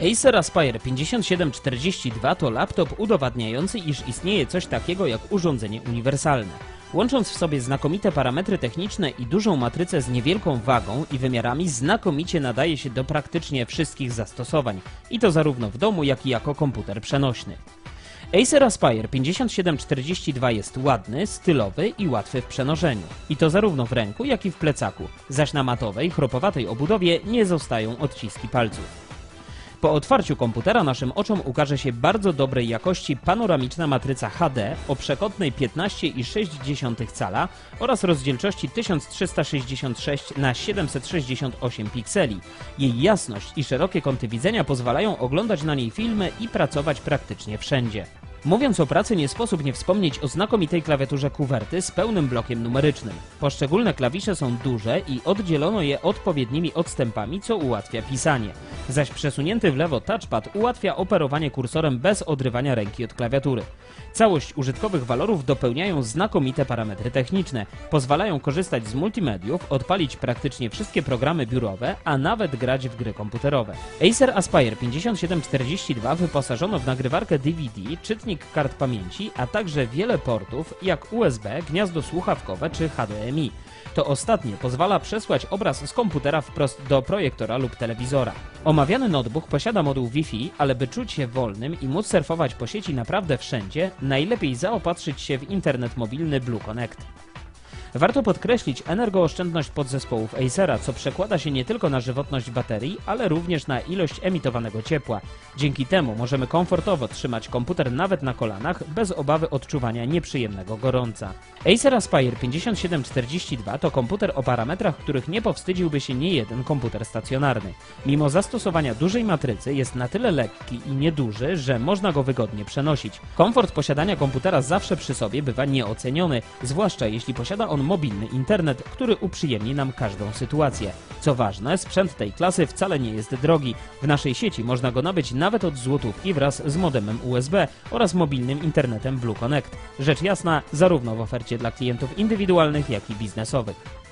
Acer Aspire 5742 to laptop udowadniający, iż istnieje coś takiego jak urządzenie uniwersalne. Łącząc w sobie znakomite parametry techniczne i dużą matrycę z niewielką wagą i wymiarami, znakomicie nadaje się do praktycznie wszystkich zastosowań. I to zarówno w domu, jak i jako komputer przenośny. Acer Aspire 5742 jest ładny, stylowy i łatwy w przenoszeniu. I to zarówno w ręku, jak i w plecaku. Zaś na matowej, chropowatej obudowie nie zostają odciski palców. Po otwarciu komputera naszym oczom ukaże się bardzo dobrej jakości panoramiczna matryca HD o przekątnej 15,6 cala oraz rozdzielczości 1366 na 768 pikseli. Jej jasność i szerokie kąty widzenia pozwalają oglądać na niej filmy i pracować praktycznie wszędzie. Mówiąc o pracy, nie sposób nie wspomnieć o znakomitej klawiaturze kuwerty z pełnym blokiem numerycznym. Poszczególne klawisze są duże i oddzielono je odpowiednimi odstępami, co ułatwia pisanie. Zaś przesunięty w lewo touchpad ułatwia operowanie kursorem bez odrywania ręki od klawiatury. Całość użytkowych walorów dopełniają znakomite parametry techniczne. Pozwalają korzystać z multimediów, odpalić praktycznie wszystkie programy biurowe, a nawet grać w gry komputerowe. Acer Aspire 5742 wyposażono w nagrywarkę DVD, czytnik kart pamięci, a także wiele portów jak USB, gniazdo słuchawkowe czy HDMI. To ostatnie pozwala przesłać obraz z komputera wprost do projektora lub telewizora. Omawiany notebook posiada moduł Wi-Fi, ale by czuć się wolnym i móc surfować po sieci naprawdę wszędzie, najlepiej zaopatrzyć się w internet mobilny Blue Connect. Warto podkreślić energooszczędność podzespołów Acera, co przekłada się nie tylko na żywotność baterii, ale również na ilość emitowanego ciepła. Dzięki temu możemy komfortowo trzymać komputer nawet na kolanach, bez obawy odczuwania nieprzyjemnego gorąca. Acer Aspire 5742 to komputer o parametrach, których nie powstydziłby się nie jeden komputer stacjonarny. Mimo zastosowania dużej matrycy jest na tyle lekki i nieduży, że można go wygodnie przenosić. Komfort posiadania komputera zawsze przy sobie bywa nieoceniony, zwłaszcza jeśli posiada mobilny internet, który uprzyjemni nam każdą sytuację. Co ważne, sprzęt tej klasy wcale nie jest drogi. W naszej sieci można go nabyć nawet od złotówki wraz z modemem USB oraz mobilnym internetem Blue Connect. Rzecz jasna, zarówno w ofercie dla klientów indywidualnych, jak i biznesowych.